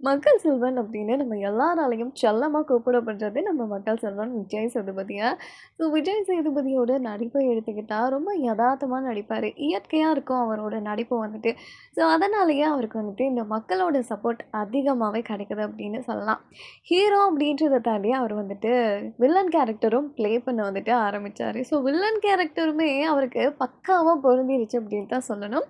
மக்கள் செல்வன் அப்படின்னு நம்ம எல்லாராலையும் செல்லமாக கூப்பிடப்படுறது நம்ம மக்கள் செல்வன் விஜய் சேதுபதியா. ஸோ விஜய் சேதுபதியோட நடிப்பை எடுத்துக்கிட்டால் ரொம்ப யதார்த்தமாக நடிப்பார் இயற்கையாக இருக்கும் அவரோட நடிப்பு வந்துட்டு. ஸோ அதனாலேயே அவருக்கு வந்துட்டு இந்த மக்களோட சப்போர்ட் அதிகமாகவே கிடைக்குது அப்படின்னு சொல்லலாம். ஹீரோ அப்படின்றத தாண்டி அவர் வந்துட்டு வில்லன் கேரக்டரும் ப்ளே பண்ண வந்துட்டு ஆரம்பித்தார் ஸோ வில்லன் கேரக்டருமே அவருக்கு பக்காவாக பொருந்திருச்சு அப்படின்னு தான் சொல்லணும்.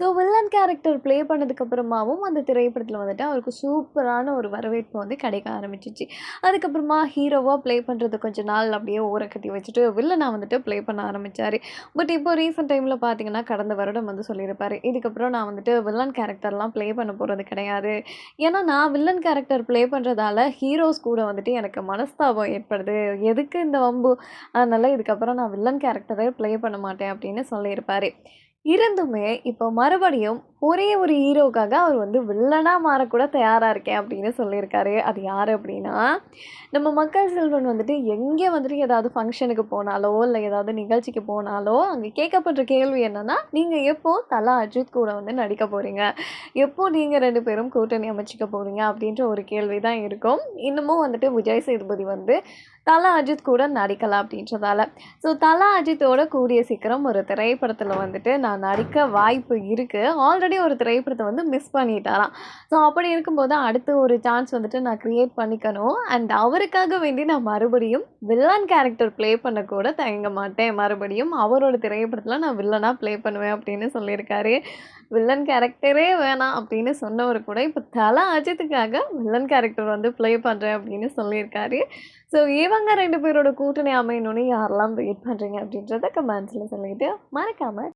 ஸோ வில்லன் கேரக்டர் ப்ளே பண்ணதுக்கப்புறமாவும் அந்த திரைப்படத்தில் வந்துட்டு அவருக்கு சூப்பரான ஒரு வரவேற்பு வந்து கிடைக்க ஆரம்பிச்சிச்சு அதுக்கப்புறமா ஹீரோவாக ப்ளே பண்ணுறது கொஞ்ச நாள் அப்படியே ஓரக்கட்டி வச்சுட்டு வில்லனாக வந்துட்டு ப்ளே பண்ண ஆரம்பித்தார் பட் இப்போ ரீசெண்ட் டைமில் பார்த்தீங்கன்னா, கடந்த வருடம் வந்து சொல்லியிருப்பார் இதுக்கப்புறம் நான் வந்துட்டு வில்லன் கேரக்டர்லாம் ப்ளே பண்ண போகிறது கிடையாது. ஏன்னா நான் வில்லன் கேரக்டர் ப்ளே பண்ணுறதால ஹீரோஸ் கூட வந்துட்டு எனக்கு மனஸ்தாபம் ஏற்படுது. எதுக்கு இந்த வம்பு? அதனால் இதுக்கப்புறம் நான் வில்லன் கேரக்டரே ப்ளே பண்ண மாட்டேன் அப்படின்னு சொல்லியிருப்பார் இருந்துமே இப்போ மறுபடியும் ஒரே ஒரு ஹீரோக்காக அவர் வந்து வில்லனாக மாறக்கூட தயாராக இருக்கேன் அப்படின்னு சொல்லியிருக்காரு. அது யார் அப்படின்னா, நம்ம மக்கள் செல்வன் வந்துட்டு எங்கே வந்துட்டு ஏதாவது ஃபங்க்ஷனுக்கு போனாலோ, இல்லை ஏதாவது நிகழ்ச்சிக்கு போனாலோ, அங்கே கேட்கப்படுற கேள்வி என்னென்னா நீங்கள் எப்போது தலா அஜித் கூட வந்து நடிக்க போகிறீங்க எப்போது நீங்கள் ரெண்டு பேரும் கூட்டணி அமைச்சிக்க போகிறீங்க அப்படின்ற ஒரு கேள்வி தான் இருக்கும். இன்னமும் வந்துட்டு விஜய் சேதுபதி வந்து தலா அஜித் கூட நடிக்கலாம் அப்படின்றதால. ஸோ தலா அஜித்தோட கூடிய சீக்கிரம் ஒரு திரைப்படத்தில் வந்துட்டு நான் நடிக்க வாய்ப்பு இருக்குது ஆல்ரெடி ஒரு திரைப்படத்தை வந்து மிஸ் பண்ணிட்டாராம். ஸோ அப்படி இருக்கும்போது அடுத்து ஒரு சான்ஸ் வந்துட்டு நான் க்ரியேட் பண்ணிக்கணும். அண்ட் அவருக்காக வேண்டி நான் மறுபடியும் வில்லன் கேரக்டர் ப்ளே பண்ண கூட தயங்க மாட்டேன். மறுபடியும் அவரோட திரைப்படத்தில் நான் வில்லனாக ப்ளே பண்ணுவேன் அப்படின்னு சொல்லியிருக்காரு. வில்லன் கேரக்டரே வேணாம் அப்படின்னு சொன்னவர் கூட இப்போ தலா அஜித்துக்காக வில்லன் கேரக்டர் வந்து ப்ளே பண்ணுறேன் அப்படின்னு சொல்லியிருக்காரு. ஸோ இவங்க ரெண்டு பேரோட கூட்டணி அமையணும்னு யாரெல்லாம் வெயிட் பண்றீங்க அப்படின்றத கமெண்ட்ஸில் சொல்லிட்டு மறக்காம